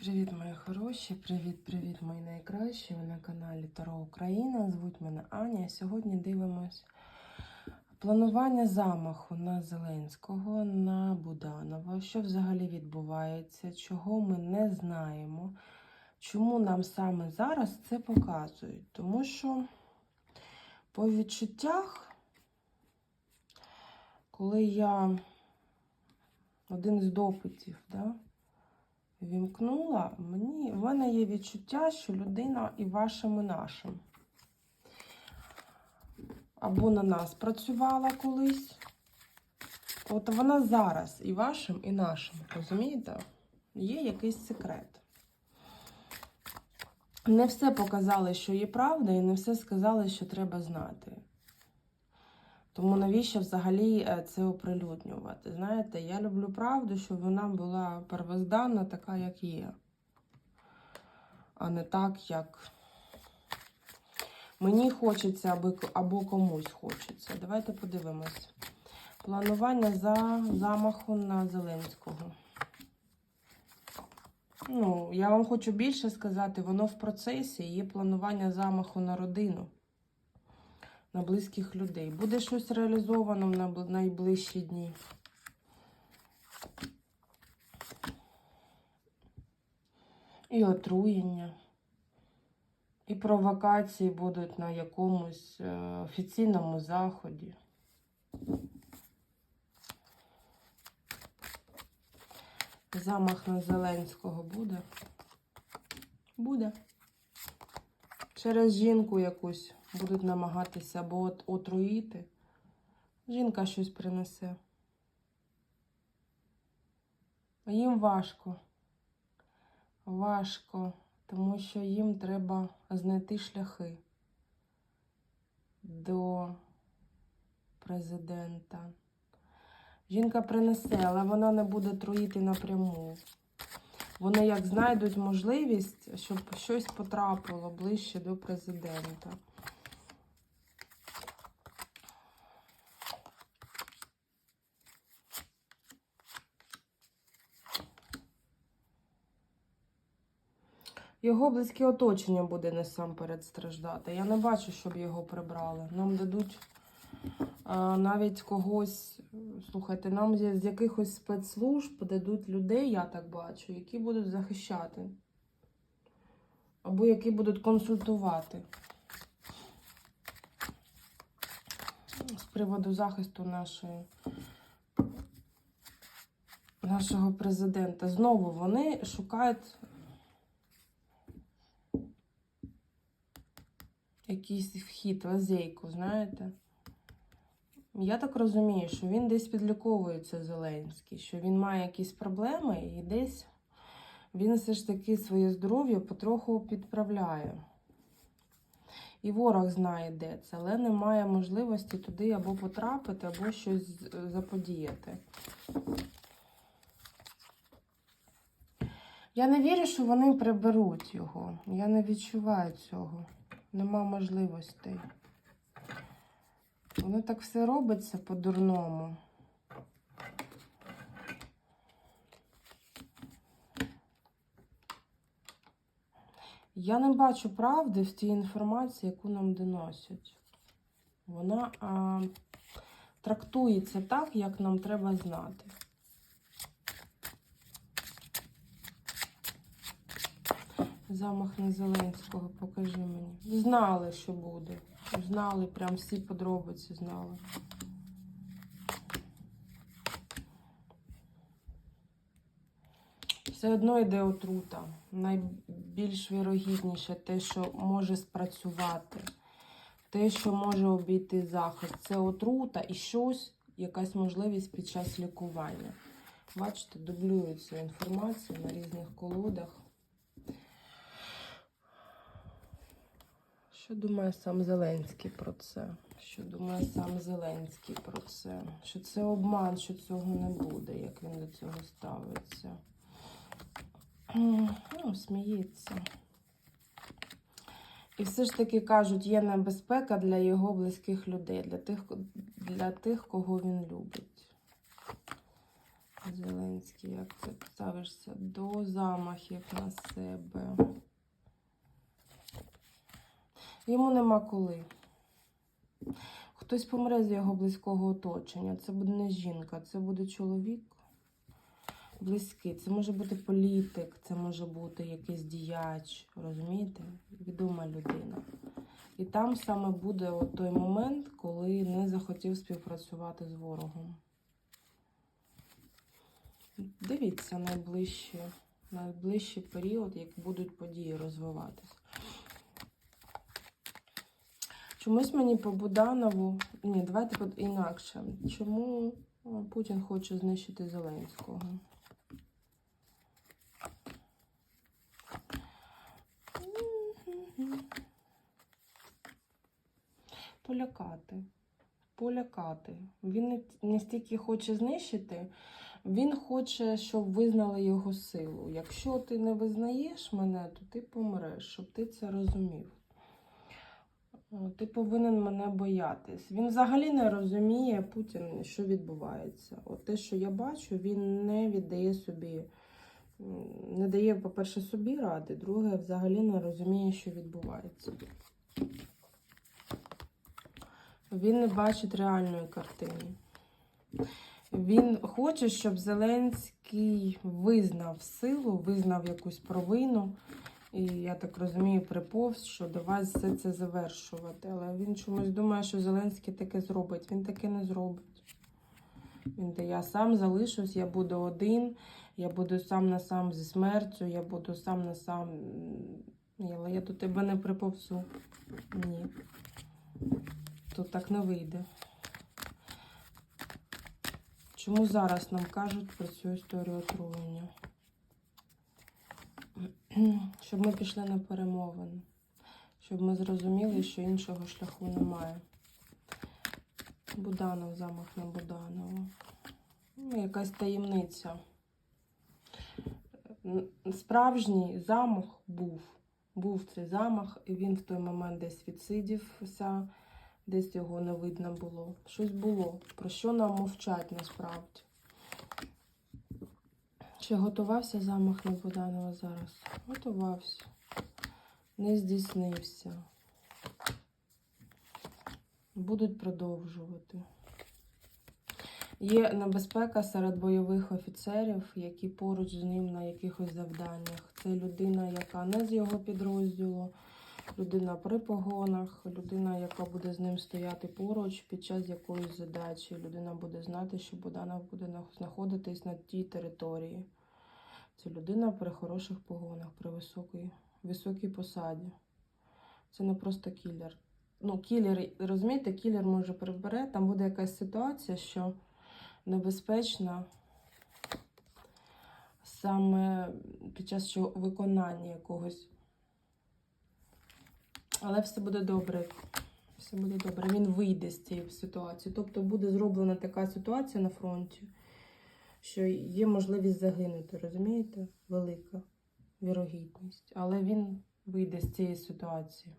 Привіт, мої хороші! Привіт-привіт, мої найкращі! Ви на каналі Таро Україна. Звуть мене Аня. Сьогодні дивимось планування замаху на Зеленського, на Буданова. Що взагалі відбувається, чого ми не знаємо. Чому нам саме зараз це показують? Тому що по відчуттях, коли я один з допитів, да, вімкнула, мені, в мене є відчуття, що людина і вашим, і нашим. Або на нас працювала колись. От вона зараз і вашим, і нашим. Розумієте? Є якийсь секрет. Не все показали, що є правда, і не все сказали, що треба знати. Тому навіщо взагалі е, це оприлюднювати? Знаєте, я люблю правду, щоб вона була первозданна, така, як є. А не так, як мені хочеться, або комусь хочеться. Давайте подивимось. Планування за замаху на Зеленського. Ну, я вам хочу більше сказати, воно в процесі є планування замаху на родину на близьких людей. Буде щось реалізовано на найближчі дні. І отруєння, і провокації будуть на якомусь е, офіційному заході. Замах на Зеленського буде? Буде. Через жінку якусь будуть намагатися або отруїти. Жінка щось принесе. А їм важко. Важко, тому що їм треба знайти шляхи до президента. Жінка принесе, але вона не буде труїти напряму. Вони як знайдуть можливість, щоб щось потрапило ближче до президента. Його близьке оточення буде насамперед страждати. Я не бачу, щоб його прибрали. Нам дадуть а, навіть когось, слухайте, нам з якихось спецслужб дадуть людей, я так бачу, які будуть захищати. Або які будуть консультувати з приводу захисту нашої, нашого президента. Знову вони шукають якийсь вхід, лазейку, знаєте. Я так розумію, що він десь підліковується Зеленський, що він має якісь проблеми і десь він все ж таки своє здоров'я потроху підправляє. І ворог знає, де це, але немає можливості туди або потрапити, або щось заподіяти. Я не вірю, що вони приберуть його. Я не відчуваю цього. Нема можливостей. Воно так все робиться по-дурному. Я не бачу правди в тій інформації, яку нам доносять. Вона а, трактується так, як нам треба знати. Замах на Зеленського, покажи мені. Знали, що буде. Знали, прям всі подробиці знали. Все одно йде отрута. Найбільш вірогідніше те, що може спрацювати, те, що може обійти захист. Це отрута і щось, якась можливість під час лікування. Бачите, дублюється інформація на різних колодах. Що думає сам Зеленський про це? Що думає сам Зеленський про це? Що це обман, що цього не буде, як він до цього ставиться? Ну, сміється. І все ж таки кажуть, є небезпека для його близьких людей, для тих, для тих, кого він любить. Зеленський, як ти ставишся до замахів на себе. Йому нема коли. Хтось помре з його близького оточення. Це буде не жінка, це буде чоловік близький. Це може бути політик, це може бути якийсь діяч, розумієте? Відома людина. І там саме буде от той момент, коли не захотів співпрацювати з ворогом. Дивіться найближчі, найближчий період, як будуть події розвиватися. Чомусь мені по Буданову. Ні, давайте інакше. Чому Путін хоче знищити Зеленського? Полякати. Полякати. Він не, стільки хоче знищити, він хоче, щоб визнали його силу. Якщо ти не визнаєш мене, то ти помреш, щоб ти це розумів. О, Ти повинен мене боятись. Він взагалі не розуміє Путін, що відбувається. От те, що я бачу, він не віддає собі, не дає, по-перше, собі ради, друге, взагалі не розуміє, що відбувається. Він не бачить реальної картини. Він хоче, щоб Зеленський визнав силу, визнав якусь провину. І я так розумію, приповз, що давай все це завершувати. Але він чомусь думає, що Зеленський таке зробить. Він таке не зробить. Він де я сам залишусь, я буду один, я буду сам на сам зі смертю, я буду сам на сам. Але я до тебе не приповзу. Ні. Тут так не вийде. Чому зараз нам кажуть про цю історію отруєння? Щоб ми пішли на перемовини, щоб ми зрозуміли, що іншого шляху немає. Буданов, замах на Буданова. Ну, якась таємниця. Справжній замах був. Був цей замах, і він в той момент десь відсидівся, десь його не видно було. Щось було. Про що нам мовчать насправді? Чи готувався замах на Буданова зараз? Готувався. Не здійснився. Будуть продовжувати. Є небезпека серед бойових офіцерів, які поруч з ним на якихось завданнях. Це людина, яка не з його підрозділу, людина при погонах, людина, яка буде з ним стояти поруч під час якоїсь задачі. Людина буде знати, що Буданов буде знаходитись на тій території. Це людина при хороших погонах, при високій, високій посаді. Це не просто кілер. Ну, кілер, розумієте, кілер може прибере, там буде якась ситуація, що небезпечна саме під час виконання якогось. Але все буде добре. Все буде добре. Він вийде з цієї ситуації. Тобто буде зроблена така ситуація на фронті, що є можливість загинути, розумієте? Велика вірогідність. Але він вийде з цієї ситуації.